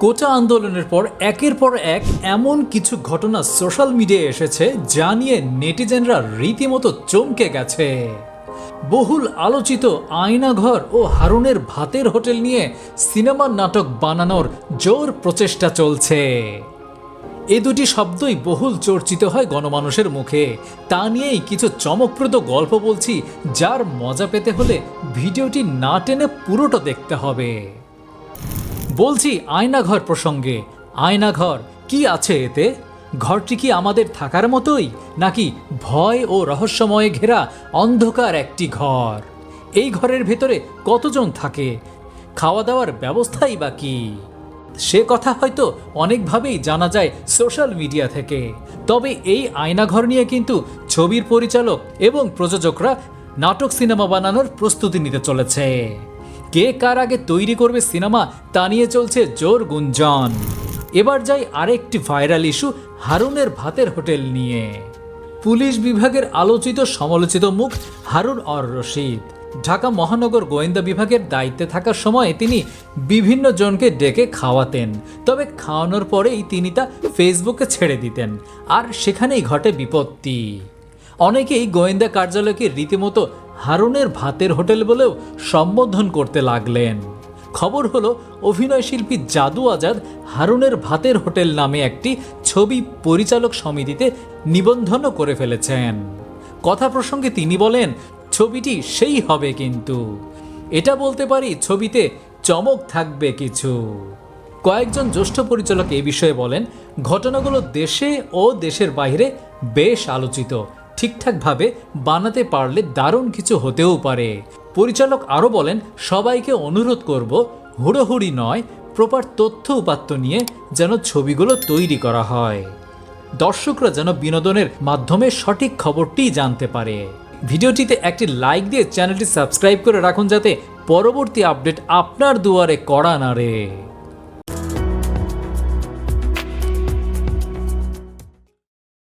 কোচা আন্দোলনের পর একের পর এক এমন কিছু ঘটনা সোশ্যাল মিডিয়ায় এসেছে যা নিয়ে নেটিজেনরা রীতিমতো চমকে গেছে। বহুল আলোচিত আয়নাঘর ও হারুনের ভাতের হোটেল নিয়ে সিনেমার নাটক বানানোর জোর প্রচেষ্টা চলছে। এ দুটি শব্দই বহুল চর্চিত হয় গণমানুষের মুখে। তা নিয়েই কিছু চমকপ্রদ গল্প বলছি, যার মজা পেতে হলে ভিডিওটি না টেনে পুরোটা দেখতে হবে। বলছি আয়নাঘর প্রসঙ্গে। আয়নাঘর, কি আছে এতে? ঘরটি কি আমাদের থাকার মতোই, নাকি ভয় ও রহস্যময়ে ঘেরা অন্ধকার একটি ঘর? এই ঘরের ভেতরে কতজন থাকে? খাওয়া দাওয়ার ব্যবস্থাই বা কি? সে কথা হয়তো অনেকভাবেই জানা যায় সোশ্যাল মিডিয়া থেকে। তবে এই আয়নাঘর নিয়ে কিন্তু ছবির পরিচালক এবং প্রযোজকরা নাটক সিনেমা বানানোর প্রস্তুতি নিতে চলেছে। কে কার আগে তৈরি করবে সিনেমা তা নিয়ে চলছে জোর গুঞ্জন। এবার যাই আরেকটি ভাইরাল ইস্যু, হারুনের ভাতের হোটেল নিয়ে। পুলিশ বিভাগের আলোচিত সমালোচিত মুখ, হারুন অর রশিদ। ঢাকা মহানগর গোয়েন্দা বিভাগের দায়িত্বে থাকার সময় তিনি বিভিন্ন জনকে ডেকে খাওয়াতেন। তবে খাওয়ানোর পরেই তিনি তা ফেসবুকে ছেড়ে দিতেন। আর সেখানেই ঘটে বিপত্তি। অনেকেই গোয়েন্দা কার্যালয়কে রীতিমতো হারুনের ভাতের হোটেল বলেও সম্বোধন করতে লাগলেন। খবর হলো অভিনয়শিল্পী জাদু আজাদ হারুনের ভাতের হোটেল নামে একটি ছবি পরিচালক সমিতিতে নিবন্ধনও করে ফেলেছেন। কথা প্রসঙ্গে তিনি বলেন, ছবিটি সেই হবে কিন্তু। এটা বলতে পারি, ছবিতে চমক থাকবে কিছু। কয়েকজন জ্যেষ্ঠ পরিচালক এ বিষয়ে বলেন, ঘটনাগুলো দেশে ও দেশের বাইরে বেশ আলোচিত। ঠিকঠাকভাবে বানাতে পারলে দারুণ কিছু হতেও পারে। পরিচালক আরও বলেন, সবাইকে অনুরোধ করব, হুড়োহুড়ি নয়, প্রপার তথ্য উপাত্ত নিয়ে যেন ছবিগুলো তৈরি করা হয়। দর্শকরা যেন বিনোদনের মাধ্যমে সঠিক খবরটি জানতে পারে। ভিডিওটিতে একটি লাইক দিয়ে চ্যানেলটি সাবস্ক্রাইব করে রাখুন যাতে পরবর্তী আপডেট আপনার দুয়ারে কড়া নাড়ে।